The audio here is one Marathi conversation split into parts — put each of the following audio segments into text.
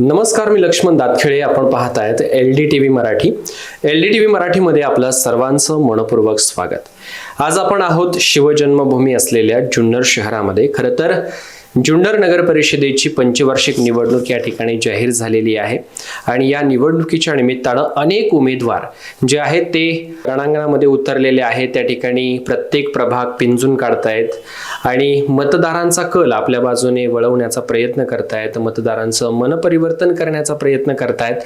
नमस्कार मी लक्ष्मण दातखिळे. आपण पाहत आहेत L D T V Marathi. L D T V मराठीमध्ये आपलं सर्वांचं मनपूर्वक स्वागत. आज आपण आहोत शिवजन्मभूमी असलेल्या जुन्नर शहरामध्ये. खरं तर जुन्नर नगर परिषदेची पंचवार्षिक निवडणूक या ठिकाणी जाहीर झालेली आहे. आणि या निवडणुकीच्या निमित्तानं अनेक उमेदवार जे आहेत ते रणांगणामध्ये उतरलेले आहेत. त्या ठिकाणी प्रत्येक प्रभाग पिंजून काढतायत. आणि मतदारांचा कल आपल्या बाजूने वळवण्याचा प्रयत्न करतायत. मतदारांचं मनपरिवर्तन करण्याचा प्रयत्न करतायत.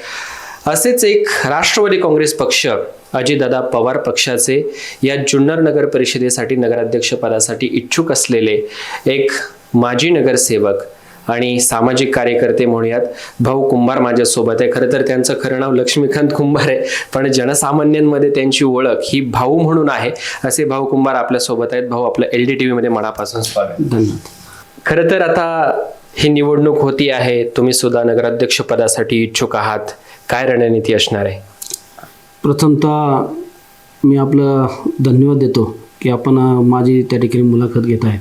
असेच एक राष्ट्रवादी काँग्रेस पक्ष अजितदादा पवार पक्षाचे या जुन्नर नगर परिषदेसाठी नगराध्यक्ष पदासाठी इच्छुक असलेले एक माजी नगरसेवक आणि सामाजिक कार्यकर्ते म्हणूयात. भाऊ कुंभार माझ्यासोबत आहे. खरं तर त्यांचं खरं नाव लक्ष्मीकांत कुंभार आहे. पण जनसामान्यांमध्ये त्यांची ओळख ही भाऊ म्हणून आहे. असे भाऊ कुंभार आपल्यासोबत आहेत. भाऊ आपलं एल डी टी व्हीमध्ये मनापासून स्वागत. धन्यवाद. खरं तर आता ही निवडणूक होती आहे. तुम्ही सुद्धा नगराध्यक्ष पदासाठी इच्छुक आहात. काय रणनीती असणार आहे? प्रथमतः मी आपलं धन्यवाद देतो की आपण माझी त्या ठिकाणी मुलाखत घेत आहेत.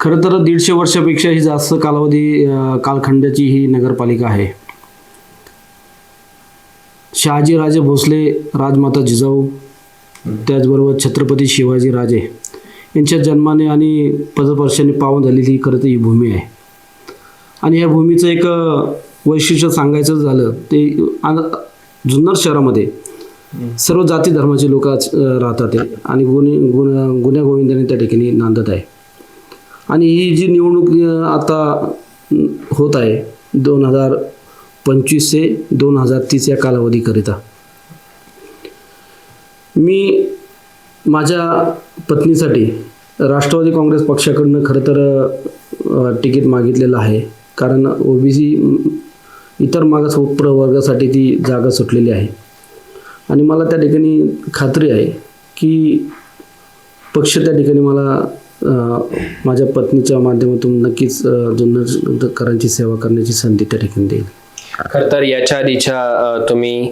खरं तर दीडशे वर्षापेक्षाही जास्त कालावधी कालखंडाची ही नगरपालिका आहे. शहाजीराजे भोसले राजमाता जिजाऊ त्याचबरोबर छत्रपती शिवाजी राजे यांच्या जन्माने आणि पदस्पर्शाने पावन झालेली ही खरं तर ही भूमी आहे. आणि या भूमीचं एक वैशिष्ट्य सांगायचं झालं ते जुन्नर शहरामध्ये सर्व जाती धर्माचे लोक राहतात आहे आणि गुन्हे गुन्हा गुन्ह्या गोविंदाने त्या ठिकाणी नांदत आहे. आणि ही जी निवडणूक आता होत आहे दोन हजार पंचवीस ते दोन हजार तीस या कालावधीकरिता. मी माझ्या पत्नीसाठी राष्ट्रवादी काँग्रेस पक्षाकडनं खरं तर तिकीट मागितलेलं आहे. कारण ओबीसी इतर मागास प्रवर्गासाठी ती जागा सुटलेली आहे. आणि मला त्या ठिकाणी खात्री आहे की पक्ष त्या ठिकाणी मला माझ्या पत्नीच्या माध्यमातून नक्कीच जुन्नरकरांची सेवा करण्याची संधी त्या ठिकाणी देईल. खरं तर याच्या आधीच्या तुम्ही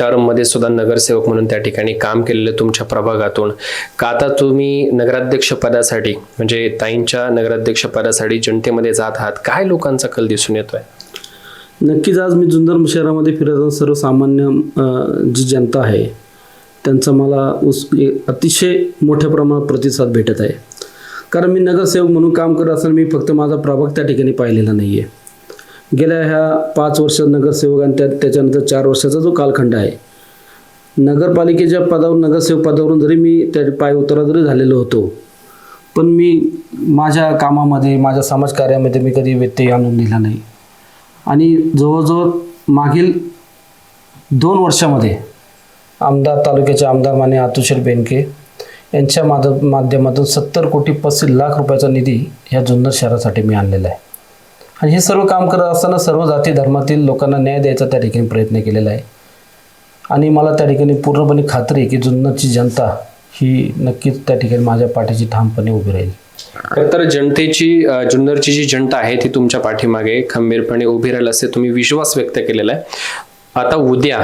टर्ममध्ये सुद्धा नगरसेवक म्हणून त्या ठिकाणी काम केलेलं तुमच्या प्रभागातून का आता तुम्ही नगराध्यक्ष पदासाठी म्हणजे ताईंच्या नगराध्यक्ष पदासाठी जनतेमध्ये जात आहात काय लोकांचा कल दिसून येतोय? नक्कीच आज मी जुन्नर शहरामध्ये फिरत असताना सर्वसामान्य जी जनता आहे त्यांचा मला उस अतिशय मोठ्या प्रमाणात प्रतिसाद भेटत आहे. कारण मी नगरसेवक म्हणून काम करत असताना मी फक्त माझा प्रभाग त्या ठिकाणी पाहिलेला नाही आहे गेल्या ह्या पाच वर्ष नगरसेवक आणि त्या त्याच्यानंतर चार वर्षाचा जो कालखंड आहे नगरपालिकेच्या पदावर नगरसेवक पदावरून जरी मी त्या पाय उतारा जरी झालेलो होतो पण मी माझ्या कामामध्ये माझ्या समाजकार्यामध्ये मी कधी व्यत्यय आणून दिला नाही. आणि जवळजवळ मागील दोन वर्षामध्ये आमदार तालुक्याचे आमदार माने आतुशेर बेनके यांच्या माध माध्यमातून सत्तर कोटी पस्तीस लाख रुपयाचा निधी ह्या जुन्नर शहरासाठी मी आणलेला आहे. आणि हे सर्व काम करत असताना सर्व जाती धर्मातील लोकांना न्याय द्यायचा त्या ठिकाणी प्रयत्न केलेला आहे. आणि मला त्या ठिकाणी पूर्णपणे खात्री आहे की जुन्नरची जनता ही नक्कीच त्या ठिकाणी माझ्या पाठीची ठामपणे उभी राहील. तर जनतेची जुन्नरची जी जनता आहे ती तुमच्या पाठीमागे खंबीरपणे उभी राहील असे तुम्ही विश्वास व्यक्त केलेला आहे. आता उद्या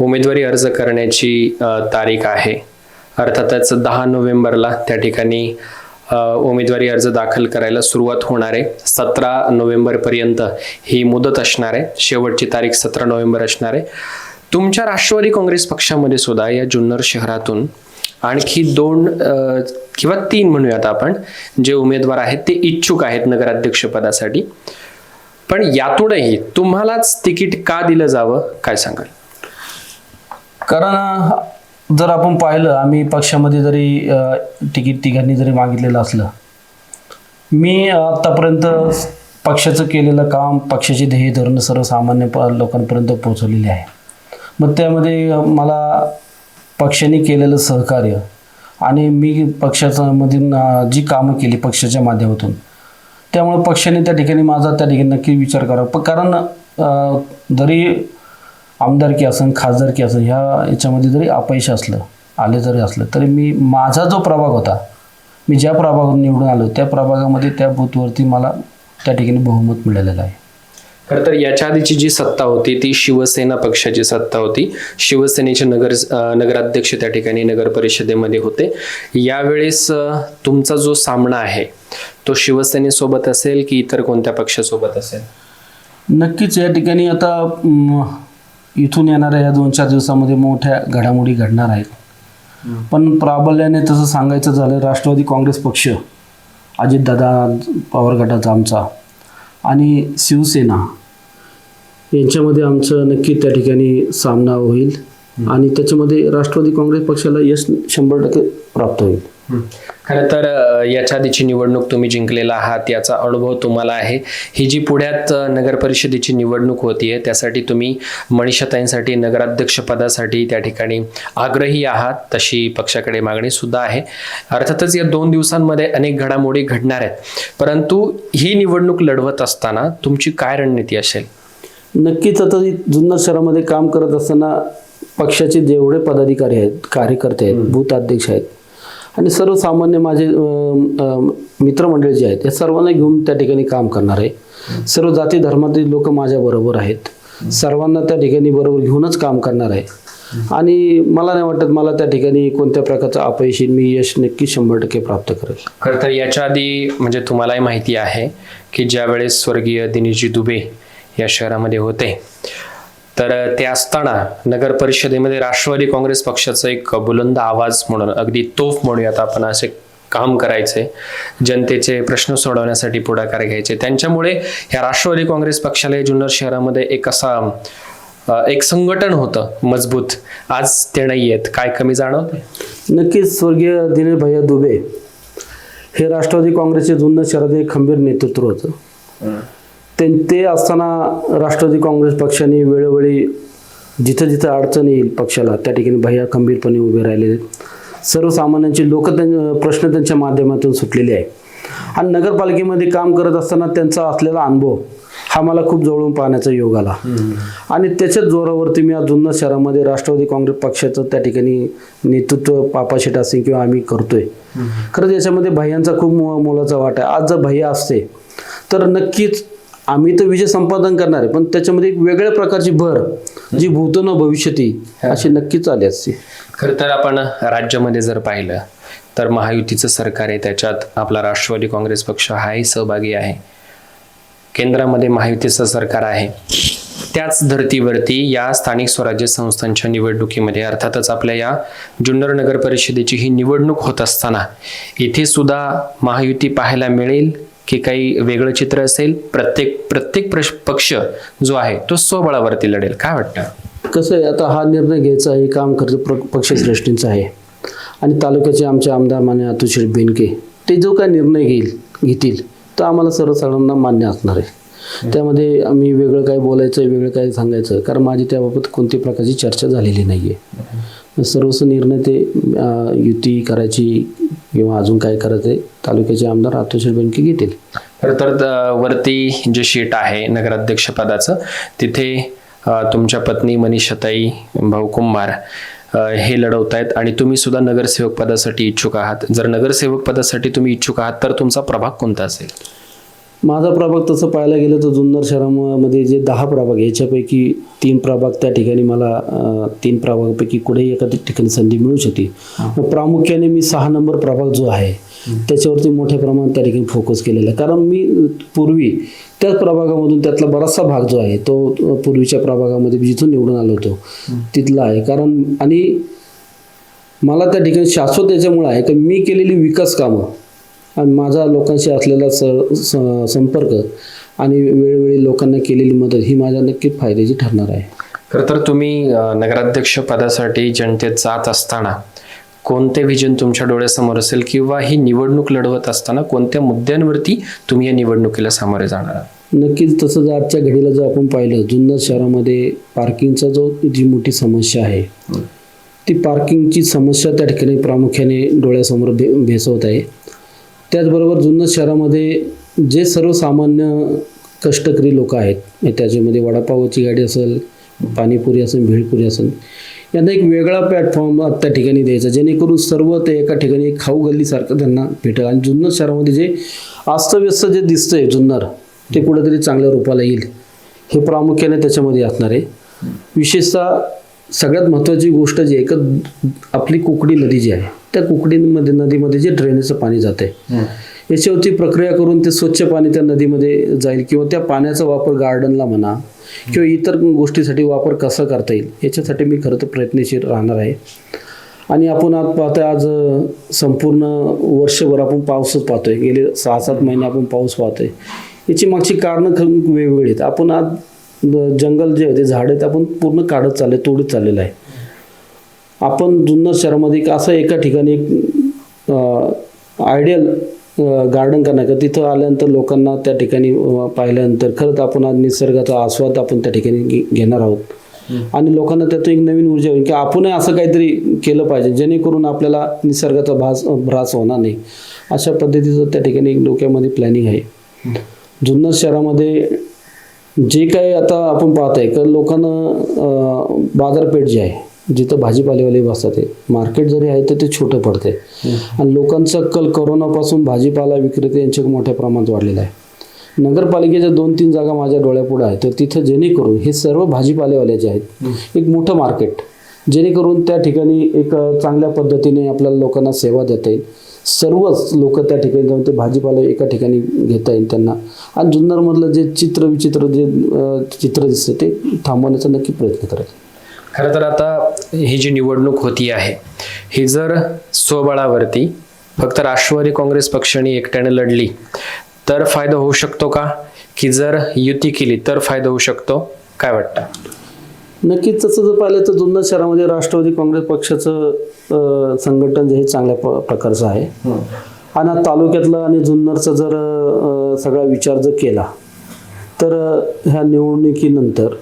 उमेदवारी अर्ज करण्याची तारीख आहे. अर्थातच दहा नोव्हेंबरला त्या ठिकाणी उमेदवारी अर्ज दाखल करायला सुरुवात होणार आहे. सतरा नोव्हेंबरपर्यंत ही मुदत असणार आहे. शेवटची तारीख सतरा नोव्हेंबर असणार आहे. तुमच्या राष्ट्रवादी काँग्रेस पक्षामध्ये सुद्धा या जुन्नर शहरातून आणखी दोन किंवा तीन म्हणूयात आपण. जे उमेदवार आहेत ते इच्छुक आहेत नगराध्यक्ष पदासाठी. पण यातूनही तुम्हालाच तिकीट का दिलं जावं? काय सांगाल? कारण जर आपण पाहिलं आम्ही पक्षामध्ये जरी तिकीट तिघांनी जरी मागितलेलं असलं मी आतापर्यंत पक्षाचं केलेलं काम पक्षाचे ध्येय धोरण सर्वसामान्य लोकांपर्यंत पोहोचवलेले आहे. मग त्यामध्ये मला पक्षाने केलेलं सहकार्य. आणि मी पक्षाच्या मधून म्हणजे, जी कामं केली पक्षाच्या माध्यमातून त्यामुळे पक्षाने त्या ठिकाणी माझा त्या ठिकाणी नक्की विचार करावा. प कारण जरी आमदारकी असेल खासदारकी असेल ह्या याच्यामध्ये जरी अपयश असलं आले जरी असलं तरी मी माझा जो प्रभाग होता मी ज्या प्रभागातून निवडून आलो त्या प्रभागामध्ये त्या बूथवरती मला त्या ठिकाणी बहुमत मिळालेलं आहे. खरं तर याच्या आधीची जी सत्ता होती ती शिवसेना पक्षाची सत्ता होती. शिवसेनेचे नगर नगराध्यक्ष त्या ठिकाणी नगर परिषदेमध्ये होते. यावेळेस तुमचा जो सामना आहे तो शिवसेनेसोबत असेल की इतर कोणत्या पक्षासोबत असेल? नक्कीच या ठिकाणी आता इथून येणाऱ्या या दोन चार दिवसामध्ये मोठ्या घडामोडी घडणार आहेत. पण प्राबल्याने तसं सांगायचं झालं राष्ट्रवादी काँग्रेस पक्ष अजितदादा पवार गटाचा आमचा आणि शिवसेना यांच्यामध्ये आमचं नक्की त्या ठिकाणी सामना होईल. आणि त्याच्यामध्ये राष्ट्रवादी काँग्रेस पक्षाला यश शंभर टक्के प्राप्त होईल. खरं तर याच्या आधीची निवडणूक तुम्ही जिंकलेला आहात याचा अनुभव तुम्हाला आहे. ही जी पुण्यात नगर परिषदेची निवडणूक होतीये त्यासाठी तुम्ही मनीषाताईंसाठी नगराध्यक्षपदासाठी त्या ठिकाणी आग्रही आहात तशी पक्षाकडे मागणी सुद्धा आहे. अर्थातच या दोन दिवसांमध्ये अनेक घडामोडी घडणार आहेत. परंतु ही निवडणूक लढवत असताना तुमची काय रणनीती असेल? नक्कीच आता जुन्नर शहरामध्ये काम करत असताना पक्षाचे जेवढे पदाधिकारी आहेत कार्यकर्ते आहेत बूथ अध्यक्ष आहेत आणि सर्वसामान्य माझे मित्रमंडळी जे आहेत या सर्वांना घेऊन त्या ठिकाणी काम करणार आहे. सर्व जाती धर्मातील लोक माझ्या बरोबर आहेत. सर्वांना त्या ठिकाणी बरोबर घेऊनच काम करणार आहे. आणि मला नाही वाटत मला त्या ठिकाणी कोणत्या प्रकारचं अपयश मी यश नक्की शंभर टक्के प्राप्त करेल. खरं तर याच्या आधी म्हणजे तुम्हालाही माहिती आहे की ज्यावेळेस स्वर्गीय दिनेशजी दुबे या शहरामध्ये होते. तर ते असताना नगर परिषदेमध्ये राष्ट्रवादी काँग्रेस पक्षाचा एक बुलंद आवाज म्हणून अगदी तोफ म्हणूयात आपण असे काम करायचे. जनतेचे प्रश्न सोडवण्यासाठी पुढाकार घ्यायचे. त्यांच्यामुळे या राष्ट्रवादी काँग्रेस पक्षाला या जुन्नर शहरामध्ये एक असा एक संघटन होतं मजबूत. आज ते नाही आहेत. काय कमी जाणवते नक्कीच स्वर्गीय दिनेश भैया दुबे हे राष्ट्रवादी काँग्रेसचे जुन्नर शहरात एक खंबीर नेतृत्व होतं. ते ते असताना राष्ट्रवादी काँग्रेस पक्षाने वेळोवेळी जिथं जिथं अडचण येईल पक्षाला त्या ठिकाणी भैया खंबीरपणे उभे आहेत. सर्वसामान्यांचे लोक त्यां प्रश्न त्यांच्या माध्यमातून सुटलेले आहे आणि नगरपालिकेमध्ये काम करत असताना त्यांचा असलेला अनुभव हा मला खूप जवळून पाहण्याचा योग आला. आणि त्याच्याच जोरावरती मी आज जुन्नर शहरामध्ये राष्ट्रवादी काँग्रेस पक्षाचं त्या ठिकाणी नेतृत्व पापाशेट असेल किंवा आम्ही करतोय. खरंच याच्यामध्ये भैयांचा खूप मोलाचा वाटा आहे. आज जर भैया असते तर नक्कीच आम्ही तर विजय संपादन करणार आहे पण त्याच्यामध्ये एक वेगळ्या प्रकारची भर जी भूतो न भविष्यती अशी नक्कीच आली असते. खरं तर आपण राज्यामध्ये जर पाहिलं तर महायुतीचं सरकार आहे त्याच्यात आपला राष्ट्रवादी काँग्रेस पक्ष हाही सहभागी आहे. केंद्रामध्ये महायुतीचं सरकार आहे. त्याच धर्तीवरती या स्थानिक स्वराज्य संस्थांच्या निवडणुकीमध्ये अर्थातच आपल्या या जुन्नर नगर परिषदेची ही निवडणूक होत असताना इथे सुद्धा महायुती पाहायला मिळेल. की काही वेगळं चित्र असेल प्रत्येक प्रत्येक प्रश- पक्ष जो आहे तो स्वबळावरती लढेल. काय वाटतं? कसं आहे आता हा निर्णय घ्यायचा हे काम खर्च प्र पक्षश्रेष्ठींचं आहे. आणि तालुक्याचे आमचे आमदार माने अतुशीर बेनके ते जो काय निर्णय घेईल घेतील तो आम्हाला सर्वसाधारणांना मान्य असणार आहे. त्यामध्ये आम्ही वेगळं काय बोलायचं वेगळं काय सांगायचं? कारण माझी त्याबाबत कोणत्याही प्रकारची चर्चा झालेली नाही आहे सर्वस्व निर्णय ते युती करायची किंवा अजून काय करायचं तालुक्याचे आमदार अतुशीर बँके घेतील. खरं तर वरती जे शीट आहे नगराध्यक्ष पदाचं तिथे तुमच्या पत्नी मनीषाताई भाऊ कुंभार हे लढवत आहेत आणि तुम्ही सुद्धा नगरसेवक पदासाठी इच्छुक आहात. जर नगरसेवक पदासाठी तुम्ही इच्छुक आहात तर तुमचा प्रभाग कोणता असेल? माझा प्रभाग तसं पाहायला गेलं तर जुन्नर शहरामध्ये जे दहा प्रभाग याच्यापैकी तीन प्रभाग त्या ठिकाणी मला तीन प्रभागापैकी कुठेही एका ठिकाणी संधी मिळू शकते. मग प्रामुख्याने मी सहा नंबर प्रभाग जो आहे त्याच्यावरती मोठ्या प्रमाणात त्या ठिकाणी फोकस केलेला आहे. कारण मी पूर्वी त्याच प्रभागामधून त्यातला बराचसा भाग जो आहे तो पूर्वीच्या प्रभागामध्ये जिथून निवडून आलो होतो तिथला आहे. कारण आणि मला त्या ठिकाणी शाश्वत याच्यामुळे आहे की मी केलेली विकास कामं आणि माझा लोकांशी असलेला स संपर्क आणि वेळोवेळी लोकांना केलेली मदत ही माझ्या नक्कीच फायद्याची ठरणार आहे. खरं तर तुम्ही नगराध्यक्ष पदासाठी जनतेत जात असताना कोणते विजन तुमच्या डोळ्यासमोर असेल किंवा ही निवडणूक लढवत असताना कोणत्या मुद्द्यांवरती तुम्ही या निवडणुकीला सामोरे जाणार आहात? नक्कीच तसं जर आजच्या घडीला जर आपण पाहिलं जुन्नर शहरामध्ये पार्किंगचा जो जी मोठी समस्या आहे ती पार्किंगची समस्या त्या ठिकाणी प्रामुख्याने डोळ्यासमोर भे भेसवत आहे. त्याचबरोबर जुन्नर शहरामध्ये जे सर्वसामान्य कष्टकरी लोक आहेत म्हणजे त्याच्यामध्ये वडापावची गाडी असेल पाणीपुरी असेल भेळपुरी असेल यांना एक वेगळा प्लॅटफॉर्म त्या ठिकाणी द्यायचा जेणेकरून सर्व ते एका ठिकाणी खाऊ गल्लीसारखं त्यांना भेटेल. आणि जुन्नर शहरामध्ये जे अस्तव्यस्त जे दिसतंय जुन्नर ते कुठेतरी चांगल्या रूपाला येईल हे प्रामुख्याने त्याच्यामध्ये असणार आहे. विशेषतः सगळ्यात महत्त्वाची गोष्ट जी आहे का आपली कोकणी नदी जी आहे त्या कुकडी मध्ये नदीमध्ये जे ड्रेनेजचं पाणी जात आहे याच्यावरती प्रक्रिया करून ते स्वच्छ पाणी त्या नदीमध्ये जाईल किंवा त्या पाण्याचा वापर गार्डनला म्हणा किंवा इतर गोष्टीसाठी वापर कसा करता येईल याच्यासाठी मी खरं तर प्रयत्नशील राहणार आहे. आणि आपण आज पाहतोय आज संपूर्ण वर्षभर आपण पाऊसच पाहतोय. गेले सहा सात महिने आपण पाऊस पाहतोय. याची मागची कारणं वेगवेगळी आहेत. आपण आज जंगल जे होते झाडं आहेत आपण पूर्ण काढत चालले तोडत चाललेलं आहे. आपण जुन्नर शहरामध्ये एक असं एका ठिकाणी एक आयडियल गार्डन करणार. का तिथं आल्यानंतर लोकांना त्या ठिकाणी पाहिल्यानंतर खरंच आपण आज निसर्गाचा आस्वाद आपण त्या ठिकाणी घेणार आहोत. आणि लोकांना त्यातून एक नवीन ऊर्जा होईल की आपणही असं काहीतरी केलं पाहिजे जेणेकरून आपल्याला निसर्गाचा भास भ्रास होणार नाही. अशा पद्धतीचं त्या ठिकाणी एक डोक्यामध्ये प्लॅनिंग आहे. जुन्नर शहरामध्ये जे काही आता आपण पाहत आहे तर लोकांना बाजारपेठ जी आहे जिथं भाजीपालेवाले बसतात ते. मार्केट जरी आहे तर ते छोटं पडते आणि लोकांचा कल करोनापासून भाजीपाला विक्रेते यांच्या मोठ्या प्रमाणात वाढलेला आहे. नगरपालिकेच्या दोन तीन जागा माझ्या डोळ्यापुढे आहेत. तर तिथं जेणेकरून हे सर्व भाजीपालेवाले जे आहेत एक मोठं मार्केट. जेणेकरून त्या ठिकाणी एक चांगल्या पद्धतीने आपल्याला लोकांना सेवा देता येईल. सर्वच लोक त्या ठिकाणी जाऊन ते भाजीपाला एका ठिकाणी घेता येईल त्यांना. आणि जुन्नरमधलं जे चित्र विचित्र जे चित्र दिसतं ते थांबवण्याचा नक्की प्रयत्न करेल. खरं तर आता ही जी निवडणूक होती आहे ही जर स्वबळावरती फक्त राष्ट्रवादी काँग्रेस पक्षाने एकट्याने लढली तर फायदा होऊ शकतो का? की जर युती केली तर फायदा होऊ शकतो? काय वाटतं? नक्कीच तसं जर पाहिलं तर जुन्नर शहरामध्ये राष्ट्रवादी काँग्रेस पक्षाचं संघटन जे हे चांगल्या प्रकारचं आहे. आणि तालुक्यातला आणि जुन्नरचा जर सगळा विचार जर केला तर ह्या निवडणुकीनंतर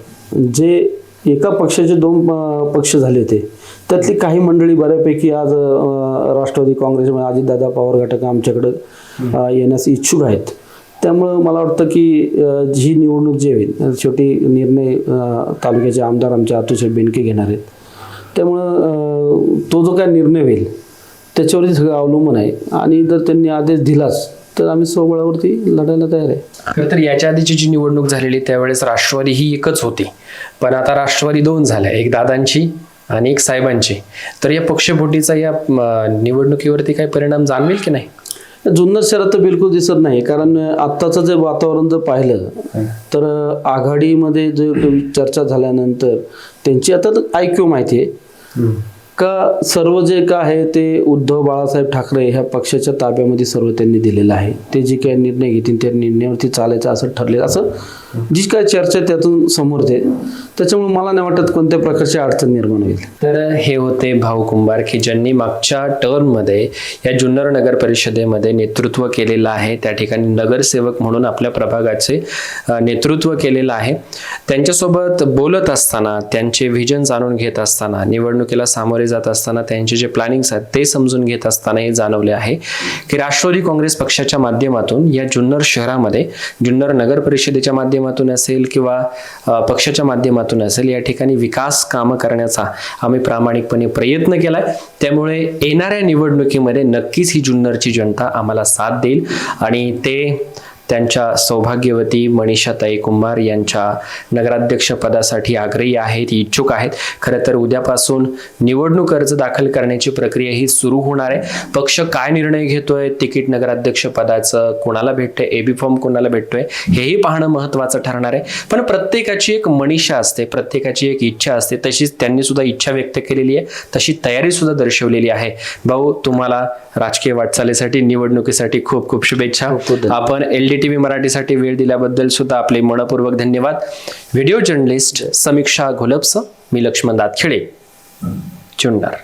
जे एका पक्षाचे दोन पक्ष झाले होते. त्यातली काही मंडळी बऱ्यापैकी आज राष्ट्रवादी काँग्रेसमध्ये अजितदादा पवार घटक आमच्याकडं येण्यास इच्छुक आहेत. त्यामुळं मला वाटतं की ही निवडणूक जी होईल शेवटी निर्णय तालुक्याचे आमदार आमचे अतुशय बेनके घेणार आहेत. त्यामुळं तो जो काय निर्णय होईल त्याच्यावरती सगळं अवलंबून आहे. आणि जर त्यांनी आदेश दिलाच तर आम्ही सोबळावरती लढायला तयार आहे. खरं तर याच्या आधीची जी निवडणूक झालेली त्यावेळेस राष्ट्रवादी ही एकच होती. पण आता राष्ट्रवादी दोन झाल्या एक दादांची आणि एक साहेबांची. तर या पक्षफोटीचा या निवडणुकीवरती काही परिणाम जाणवेल की नाही? जुन्नर शहरात तर बिलकुल दिसत नाही कारण आत्ताचं जे वातावरण जर पाहिलं तर आघाडीमध्ये जे चर्चा झाल्यानंतर त्यांची आता ऐक्यू माहिती आहे. का सर्व जे का आहे ते उद्धव बाळासाहेब ठाकरे ह्या पक्षाच्या ताब्यामध्ये सर्व त्यांनी दिलेलं आहे. ते जे काही निर्णय घेतील त्या निर्णयावरती चालायचं असं ठरलेलं असं जी काय चर्चा त्यातून समोर ते. त्याच्यामुळे मला नाही वाटत कोणत्या प्रकारची अडचण निर्माण होईल. तर हे होते भाऊ कुंभार की ज्यांनी मागच्या टर्ममध्ये या जुन्नर नगर परिषदेमध्ये नेतृत्व केलेलं आहे. त्या ठिकाणी नगरसेवक म्हणून आपल्या प्रभागाचे नेतृत्व केलेलं आहे. त्यांच्यासोबत बोलत असताना त्यांचे व्हिजन जाणून घेत असताना निवडणुकीला सामोरे जात असताना त्यांचे जे प्लॅनिंग्स आहेत ते समजून घेत असताना हे जाणवले आहे की राष्ट्रवादी काँग्रेस पक्षाच्या माध्यमातून या जुन्नर शहरामध्ये जुन्नर नगर परिषदेच्या माध्यमातून माध्यमातून असेल किंवा पक्षाच्या माध्यमातून असेल या ठिकाणी विकास कामं करण्याचा आम्ही प्रामाणिकपणे प्रयत्न केलाय. त्यामुळे येणाऱ्या निवडणुकीमध्ये नक्कीच ही जुन्नरची जनता आम्हाला साथ देईल आणि ते त्यांच्या सौभाग्यवती मनीषाताई कुंभार यांच्या नगराध्यक्ष पदासाठी आग्रही आहेत इच्छुक आहेत. खरं तर उद्यापासून निवडणूक अर्ज दाखल करण्याची प्रक्रिया ही सुरू होणार आहे. पक्ष काय निर्णय घेतोय तिकीट नगराध्यक्ष पदाचं कोणाला भेटतंय एबी फॉर्म कोणाला भेटतोय हेही पाहणं महत्वाचं ठरणार आहे. पण प्रत्येकाची एक मनीषा असते प्रत्येकाची एक इच्छा असते. तशीच त्यांनी सुद्धा इच्छा व्यक्त केलेली आहे तशी तयारी सुद्धा दर्शवलेली आहे. भाऊ तुम्हाला राजकीय वाटचालीसाठी निवडणुकीसाठी खूप खूप शुभेच्छा. आपण एल डी टी व्ही मराठीसाठी वेळ दिल्याबद्दल सुद्धा आपले मनपूर्वक धन्यवाद. व्हिडिओ जर्नलिस्ट समीक्षा घोलपस मी लक्ष्मण दातखिळे. चुंडार